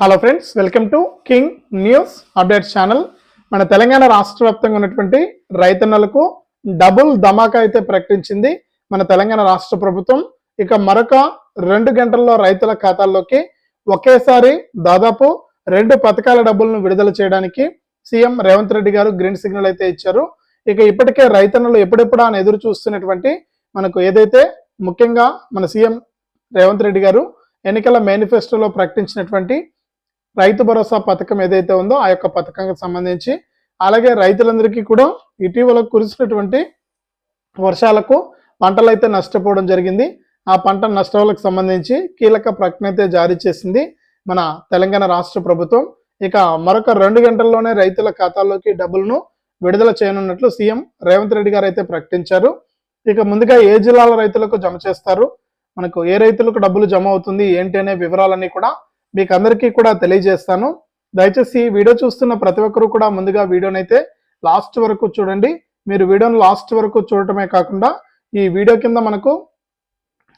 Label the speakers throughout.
Speaker 1: Hello friends welcome to king news updates channel మన తెలంగాణ రాష్ట్ర వ్యాప్తంగా ఉన్నటువంటి రైతన్నలకు డబుల్ ధమాకా అయితే ప్రకటించింది మన తెలంగాణ రాష్ట్ర ప్రభుత్వం. ఇక మరొక రెండు గంటల్లో రైతుల ఖాతాల్లోకి ఒకేసారి దాదాపు రెండు పథకాల డబ్బులను విడుదల చేయడానికి సీఎం రేవంత్ రెడ్డి గారు గ్రీన్ సిగ్నల్ అయితే ఇచ్చారు. ఇక ఇప్పటికే రైతన్నలు ఎప్పుడెప్పుడు అని ఎదురు చూస్తున్నటువంటి మనకు ఏదైతే ముఖ్యంగా మన సీఎం రేవంత్ రెడ్డి గారు ఎన్నికల మేనిఫెస్టోలో ప్రకటించినటువంటి రైతు భరోసా పథకం ఏదైతే ఉందో ఆ యొక్క పథకానికి సంబంధించి అలాగే రైతులందరికీ కూడా ఇటీవల కురిసినటువంటి వర్షాలకు పంటలు అయితే నష్టపోవడం జరిగింది. ఆ పంట నష్టాలకు సంబంధించి కీలక ప్రకటన అయితే జారీ చేసింది మన తెలంగాణ రాష్ట్ర ప్రభుత్వం. ఇక మరొక రెండు గంటల్లోనే రైతుల ఖాతాల్లోకి డబ్బులను విడుదల చేయనున్నట్లు సీఎం రేవంత్ రెడ్డి గారు అయితే ప్రకటించారు. ఇక ముందుగా ఏ జిల్లాల రైతులకు జమ చేస్తారు? మనకు ఏ రైతులకు డబ్బులు జమ అవుతుంది? ఏంటి అనే వివరాలన్నీ కూడా మీకు అందరికీ కూడా తెలియజేస్తాను. దయచేసి ఈ వీడియో చూస్తున్న ప్రతి ఒక్కరూ కూడా ముందుగా వీడియోని అయితే లాస్ట్ వరకు చూడండి. మీరు వీడియోను లాస్ట్ వరకు చూడటమే కాకుండా ఈ వీడియో కింద మనకు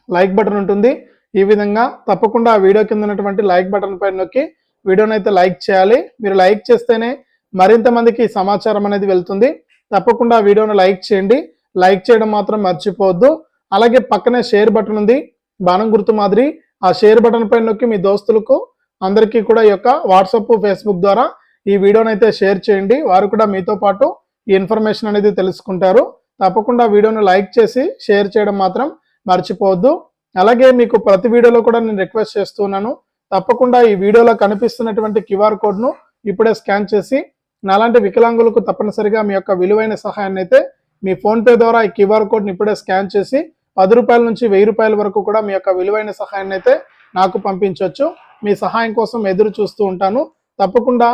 Speaker 1: లైక్ బటన్ ఉంటుంది. ఈ విధంగా తప్పకుండా వీడియో కింద ఉన్నటువంటి లైక్ బటన్ పైన నొక్కి వీడియోని అయితే లైక్ చేయాలి. మీరు లైక్ చేస్తేనే మరింత మందికి సమాచారం అనేది వెళ్తుంది. తప్పకుండా వీడియోను లైక్ చేయండి. లైక్ చేయడం మాత్రం మర్చిపోవద్దు. అలాగే పక్కనే షేర్ బటన్ ఉంది. బాణం గుర్తు మాదిరి ఆ షేర్ బటన్ పైన నొక్కి మీ దోస్తులకు అందరికీ కూడా ఈ యొక్క వాట్సాప్ ఫేస్బుక్ ద్వారా ఈ వీడియోని అయితే షేర్ చేయండి. వారు కూడా మీతో పాటు ఈ ఇన్ఫర్మేషన్ అనేది తెలుసుకుంటారు. తప్పకుండా వీడియోను లైక్ చేసి షేర్ చేయడం మాత్రం మర్చిపోవద్దు. అలాగే మీకు ప్రతి వీడియోలో కూడా నేను రిక్వెస్ట్ చేస్తున్నాను తప్పకుండా ఈ వీడియోలో కనిపిస్తున్నటువంటి క్యూఆర్ కోడ్ను ఇప్పుడే స్కాన్ చేసి నాలాంటి వికలాంగులకు తప్పనిసరిగా మీ యొక్క విలువైన సహాయాన్ని అయితే మీ ఫోన్పే ద్వారా ఈ క్యూఆర్ కోడ్ని ఇప్పుడే స్కాన్ చేసి పది రూపాయల నుంచి వెయ్యి రూపాయల వరకు కూడా మీ యొక్క విలువైన సహాయాన్ని అయితే నాకు పంపించవచ్చు మీ సహాయం కోసం ఎదురు చూస్తూ ఉంటాను. తప్పకుండా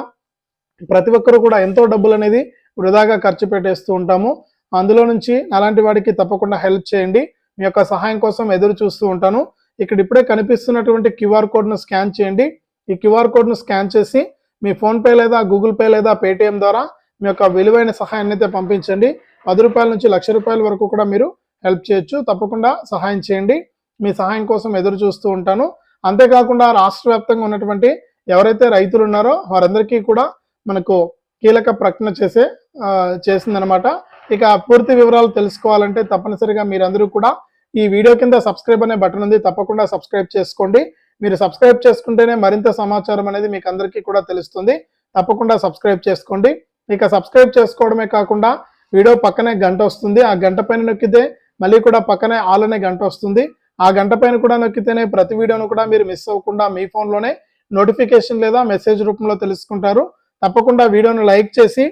Speaker 1: ప్రతి ఒక్కరు కూడా ఎంతో డబ్బులు అనేది వృధాగా ఖర్చు పెట్టేస్తూ ఉంటాము. అందులో నుంచి అలాంటి వాడికి తప్పకుండా హెల్ప్ చేయండి. మీ యొక్క సహాయం కోసం ఎదురు చూస్తూ ఉంటాను. ఇక్కడ ఇప్పుడే కనిపిస్తున్నటువంటి క్యూఆర్ కోడ్ను స్కాన్ చేయండి. ఈ క్యూఆర్ కోడ్ను స్కాన్ చేసి మీ ఫోన్పే లేదా గూగుల్ పే లేదా పేటిఎం ద్వారా మీ యొక్క విలువైన సహాయాన్ని అయితే పంపించండి. పది రూపాయల నుంచి లక్ష రూపాయల వరకు కూడా మీరు హెల్ప్ చేయొచ్చు. తప్పకుండా సహాయం చేయండి. మీ సహాయం కోసం ఎదురు చూస్తూ ఉంటాను. అంతేకాకుండా రాష్ట్ర వ్యాప్తంగా ఉన్నటువంటి ఎవరైతే రైతులు ఉన్నారో వారందరికీ కూడా మనకు కీలక ప్రకటన చేసే చేసిందనమాట ఇక పూర్తి వివరాలు తెలుసుకోవాలంటే తప్పనిసరిగా మీరందరూ కూడా ఈ వీడియో కింద సబ్స్క్రైబ్ అనే బటన్ ఉంది. తప్పకుండా సబ్స్క్రైబ్ చేసుకోండి. మీరు సబ్స్క్రైబ్ చేసుకుంటేనే మరింత సమాచారం అనేది మీకు అందరికీ కూడా తెలుస్తుంది. తప్పకుండా సబ్స్క్రైబ్ చేసుకోండి. ఇక సబ్స్క్రైబ్ చేసుకోవడమే కాకుండా వీడియో పక్కనే గంట వస్తుంది. ఆ గంట పైన నొక్కితే మళ్ళీ కూడా పక్కనే ఆల్ అనే గంట వస్తుంది. ఆ గంట పైన కూడా నొక్కితేనే ప్రతి వీడియోను కూడా మీరు మిస్ అవ్వకుండా మీ ఫోన్లోనే నోటిఫికేషన్ లేదా మెసేజ్ రూపంలో తెలుసుకుంటారు. తప్పకుండా వీడియోను లైక్ చేసి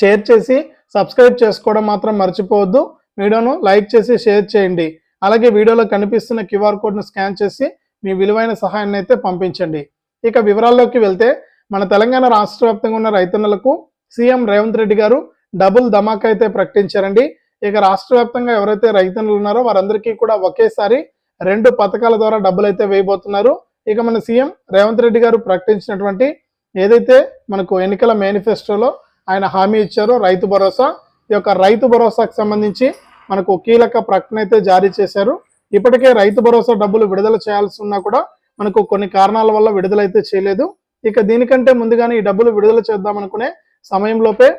Speaker 1: షేర్ చేసి సబ్స్క్రైబ్ చేసుకోవడం మాత్రం మర్చిపోవద్దు. వీడియోను లైక్ చేసి షేర్ చేయండి. అలాగే వీడియోలో కనిపిస్తున్న క్యూఆర్ కోడ్ను స్కాన్ చేసి మీ విలువైన సహాయాన్ని అయితే పంపించండి. ఇక వివరాల్లోకి వెళ్తే మన తెలంగాణ రాష్ట్ర వ్యాప్తంగా ఉన్న రైతన్నలకు సీఎం రేవంత్ రెడ్డి గారు డబుల్ ధమాకా అయితే ప్రకటించారండి. ఇక రాష్ట్ర వ్యాప్తంగా ఎవరైతే రైతన్నులు ఉన్నారో వారందరికీ కూడా ఒకేసారి రెండు పథకాల ద్వారా డబ్బులు అయితే వేయబోతున్నారు. ఇక మన సీఎం రేవంత్ రెడ్డి గారు ప్రకటించినటువంటి ఏదైతే మనకు ఎన్నికల మేనిఫెస్టోలో ఆయన హామీ ఇచ్చారో రైతు భరోసా ఈ యొక్క రైతు భరోసాకు సంబంధించి మనకు కీలక ప్రకటన అయితే జారీ చేశారు. ఇప్పటికే రైతు భరోసా డబ్బులు విడుదల చేయాల్సి ఉన్నా కూడా మనకు కొన్ని కారణాల వల్ల విడుదలైతే చేయలేదు. ఇక దీనికంటే ముందుగానే ఈ డబ్బులు విడుదల చేద్దాం అనుకునే సమయంలోపే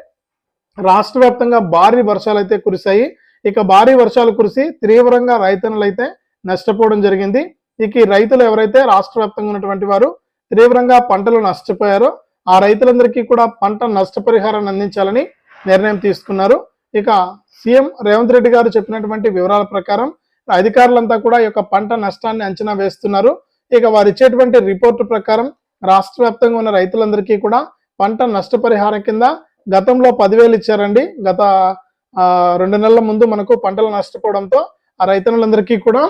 Speaker 1: రాష్ట్ర వ్యాప్తంగా భారీ వర్షాలు అయితే కురిశాయి. ఇక భారీ వర్షాలు కురిసి తీవ్రంగా రైతన్నులు అయితే నష్టపోవడం జరిగింది. ఇక ఈ రైతులు ఎవరైతే రాష్ట్ర వ్యాప్తంగా ఉన్నటువంటి వారు తీవ్రంగా పంటలు నష్టపోయారో ఆ రైతులందరికీ కూడా పంట నష్టపరిహారాన్ని అందించాలని నిర్ణయం తీసుకున్నారు. ఇక సీఎం రేవంత్ రెడ్డి గారు చెప్పినటువంటి వివరాల ప్రకారం అధికారులంతా కూడా ఈ యొక్క పంట నష్టాన్ని అంచనా వేస్తున్నారు. ఇక వారు ఇచ్చేటువంటి రిపోర్టు ప్రకారం రాష్ట్ర వ్యాప్తంగా ఉన్న రైతులందరికీ కూడా పంట నష్టపరిహారం కింద గతంలో పదివేలు ఇచ్చారండి. గత రెండు నెలల ముందు మనకు పంటలు నష్టపోవడంతో ఆ రైతన్నులందరికీ కూడా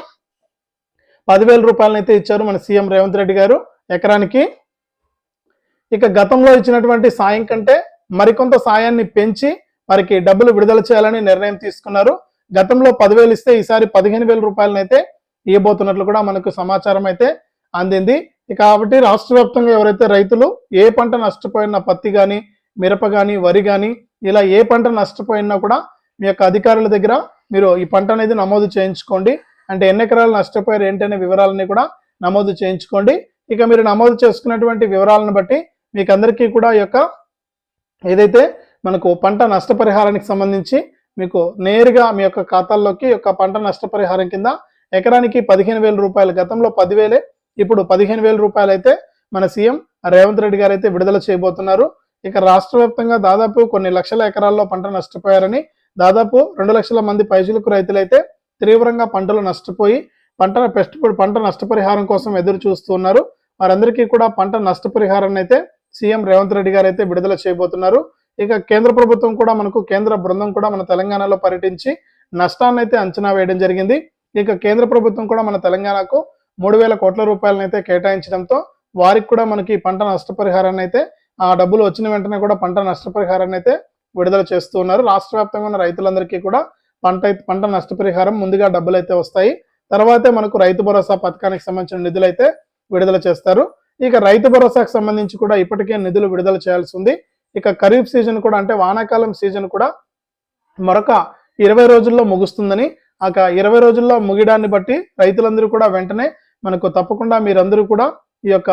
Speaker 1: పదివేల రూపాయలను అయితే ఇచ్చారు మన సీఎం రేవంత్ రెడ్డి గారు ఎకరానికి. ఇక గతంలో ఇచ్చినటువంటి సాయం కంటే మరికొంత సాయాన్ని పెంచి వారికి డబ్బులు విడుదల చేయాలని నిర్ణయం తీసుకున్నారు. గతంలో పదివేలు ఇస్తే ఈసారి పదిహేను వేల రూపాయలను అయితే ఇవ్వబోతున్నట్లు కూడా మనకు సమాచారం అయితే అందింది. కాబట్టి రాష్ట్ర వ్యాప్తంగా ఎవరైతే రైతులు ఏ పంట నష్టపోయిన పత్తి కానీ మిరప కానీ వరి కానీ ఇలా ఏ పంట నష్టపోయినా కూడా మీ యొక్క అధికారుల దగ్గర మీరు ఈ పంట అనేది నమోదు చేయించుకోండి. అంటే ఎన్ని ఎకరాలు నష్టపోయారు ఏంటనే వివరాలని కూడా నమోదు చేయించుకోండి. ఇక మీరు నమోదు చేసుకున్నటువంటి వివరాలను బట్టి మీకు అందరికీ కూడా ఈ యొక్క ఏదైతే మనకు పంట నష్టపరిహారానికి సంబంధించి మీకు నేరుగా మీ యొక్క ఖాతాల్లోకి యొక్క పంట నష్టపరిహారం కింద ఎకరానికి పదిహేను వేల రూపాయలు గతంలో పదివేలే ఇప్పుడు పదిహేను వేల రూపాయలు అయితే మన సీఎం రేవంత్ రెడ్డి గారు అయితే విడుదల చేయబోతున్నారు. ఇక రాష్ట్ర వ్యాప్తంగా దాదాపు కొన్ని లక్షల ఎకరాల్లో పంట నష్టపోయారని దాదాపు రెండు లక్షల మంది పైచులకు రైతులైతే తీవ్రంగా పంటలు నష్టపోయి పంట పెస్ట్ పంట నష్టపరిహారం కోసం ఎదురు చూస్తున్నారు. వారందరికీ కూడా పంట నష్టపరిహారాన్ని అయితే సీఎం రేవంత్ రెడ్డి గారు అయితే విడుదల చేయబోతున్నారు. ఇక కేంద్ర ప్రభుత్వం కూడా మనకు కేంద్ర బృందం కూడా మన తెలంగాణలో పర్యటించి నష్టాన్ని అయితే అంచనా వేయడం జరిగింది. ఇక కేంద్ర ప్రభుత్వం కూడా మన తెలంగాణకు మూడు వేల కోట్ల రూపాయలను అయితే కేటాయించడంతో వారికి కూడా మనకి పంట నష్టపరిహారాన్ని అయితే ఆ డబ్బులు వచ్చిన వెంటనే కూడా పంట నష్టపరిహారాన్ని అయితే విడుదల చేస్తూ ఉన్నారు. రాష్ట్ర వ్యాప్తంగా ఉన్న రైతులందరికీ కూడా పంట పంట నష్టపరిహారం ముందుగా డబ్బులు అయితే వస్తాయి. తర్వాతే మనకు రైతు భరోసా పథకానికి సంబంధించిన నిధులు అయితే విడుదల చేస్తారు. ఇక రైతు భరోసాకు సంబంధించి కూడా ఇప్పటికే నిధులు విడుదల చేయాల్సి ఉంది. ఇక ఖరీఫ్ సీజన్ కూడా అంటే వానాకాలం సీజన్ కూడా మరొక ఇరవై రోజుల్లో ముగుస్తుందని ఆ ఇరవై రోజుల్లో ముగియడాన్ని బట్టి రైతులందరూ కూడా వెంటనే మనకు తప్పకుండా మీరందరూ కూడా ఈ యొక్క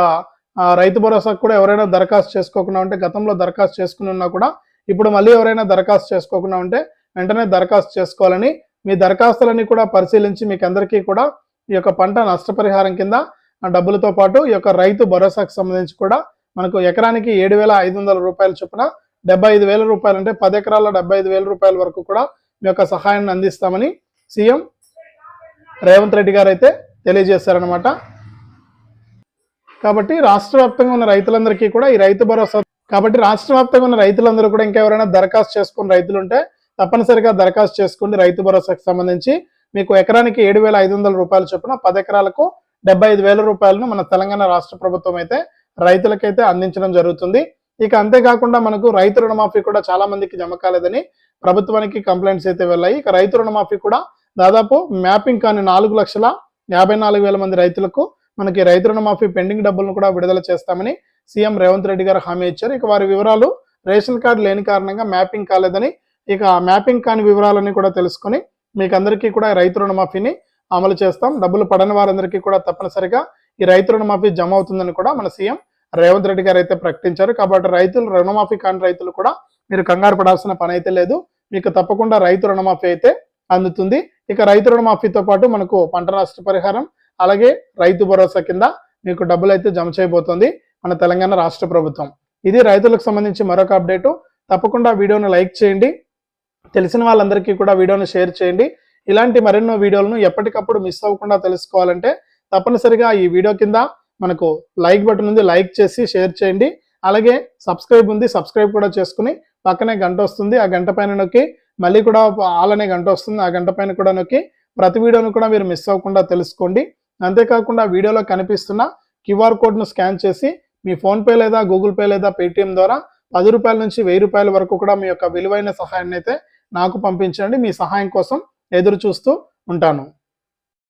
Speaker 1: రైతు భరోసాకు కూడా ఎవరైనా దరఖాస్తు చేసుకోకుండా ఉంటే గతంలో దరఖాస్తు చేసుకుని ఉన్నా కూడా ఇప్పుడు మళ్ళీ ఎవరైనా దరఖాస్తు చేసుకోకుండా ఉంటే వెంటనే దరఖాస్తు చేసుకోవాలని మీ దరఖాస్తులన్నీ కూడా పరిశీలించి మీకు అందరికీ కూడా ఈ యొక్క పంట నష్టపరిహారం కింద డబ్బులతో పాటు ఈ యొక్క రైతు భరోసాకు సంబంధించి కూడా మనకు ఎకరానికి ఏడు వేల ఐదు వందల రూపాయల చొప్పున డెబ్బై ఐదు వేల రూపాయలు అంటే పది ఎకరాల డెబ్బై ఐదు వేల రూపాయల వరకు కూడా మీ యొక్క సహాయాన్ని అందిస్తామని సీఎం రేవంత్ రెడ్డి గారు అయితే తెలియజేశారనమాట కాబట్టి రాష్ట్ర వ్యాప్తంగా ఉన్న రైతులందరికీ కూడా ఈ రైతు భరోసా కాబట్టి రాష్ట్ర వ్యాప్తంగా ఉన్న రైతులందరూ కూడా ఇంకా ఎవరైనా దరఖాస్తు చేసుకున్న రైతులు ఉంటే తప్పనిసరిగా దరఖాస్తు చేసుకోండి రైతు భరోసాకు సంబంధించి. మీకు ఎకరానికి ఏడు వేల ఐదు వందల రూపాయలు చొప్పున పది ఎకరాలకు డెబ్బై ఐదు వేల రూపాయలను మన తెలంగాణ రాష్ట్ర ప్రభుత్వం అయితే రైతులకైతే అందించడం జరుగుతుంది. ఇక అంతేకాకుండా మనకు రైతు రుణమాఫీ కూడా చాలా మందికి జమ కాలేదని ప్రభుత్వానికి కంప్లైంట్స్ అయితే వెళ్ళాయి. ఇక రైతు రుణమాఫీ కూడా దాదాపు మ్యాపింగ్ కాని నాలుగు లక్షల యాభై నాలుగు వేల మంది రైతులకు మనకి రైతు రుణమాఫీ పెండింగ్ డబ్బులను కూడా విడుదల చేస్తామని సీఎం రేవంత్ రెడ్డి గారు హామీ ఇచ్చారు. ఇక వారి వివరాలు రేషన్ కార్డు లేని కారణంగా మ్యాపింగ్ కాలేదని ఇక మ్యాపింగ్ కాని వివరాలన్నీ కూడా తెలుసుకొని మీకు అందరికీ కూడా రైతు రుణమాఫీని అమలు చేస్తాం. డబ్బులు పడని వారందరికీ కూడా తప్పనిసరిగా ఈ రైతు రుణమాఫీ జమ అవుతుందని కూడా మన సీఎం రేవంత్ రెడ్డి గారు అయితే ప్రకటించారు. కాబట్టి రైతులు రుణమాఫీ కాని రైతులు కూడా మీరు కంగారు పడాల్సిన పని అయితే లేదు. మీకు తప్పకుండా రైతు రుణమాఫీ అయితే అందుతుంది. ఇక రైతు రుణమాఫీతో పాటు మనకు పంట నష్ట పరిహారం అలాగే రైతు భరోసా కింద మీకు డబ్బులు అయితే జమ చేయబోతోంది మన తెలంగాణ రాష్ట్ర ప్రభుత్వం. ఇది రైతులకు సంబంధించి మరొక అప్డేటు. తప్పకుండా వీడియోను లైక్ చేయండి. తెలిసిన వాళ్ళందరికీ కూడా వీడియోను షేర్ చేయండి. ఇలాంటి మరెన్నో వీడియోలను ఎప్పటికప్పుడు మిస్ అవ్వకుండా తెలుసుకోవాలంటే తప్పనిసరిగా ఈ వీడియో కింద మనకు లైక్ బటన్ ఉంది లైక్ చేసి షేర్ చేయండి. అలాగే సబ్స్క్రైబ్ ఉంది సబ్స్క్రైబ్ కూడా చేసుకుని పక్కనే గంట వస్తుంది. ఆ గంట పైన నొక్కి మళ్ళీ కూడా ఆల్ అనే గంట వస్తుంది. ఆ గంట పైన కూడా నొక్కి ప్రతి వీడియోను కూడా మీరు మిస్ అవ్వకుండా తెలుసుకోండి. అంతేకాకుండా వీడియోలో కనిపిస్తున్న క్యూఆర్ కోడ్ను స్కాన్ చేసి మీ ఫోన్పే లేదా గూగుల్ పే లేదా పేటిఎం ద్వారా పది రూపాయల నుంచి వెయ్యి రూపాయల వరకు కూడా మీ యొక్క విలువైన సహాయాన్ని అయితే నాకు పంపించండి. మీ సహాయం కోసం ఎదురు చూస్తూ ఉంటాను.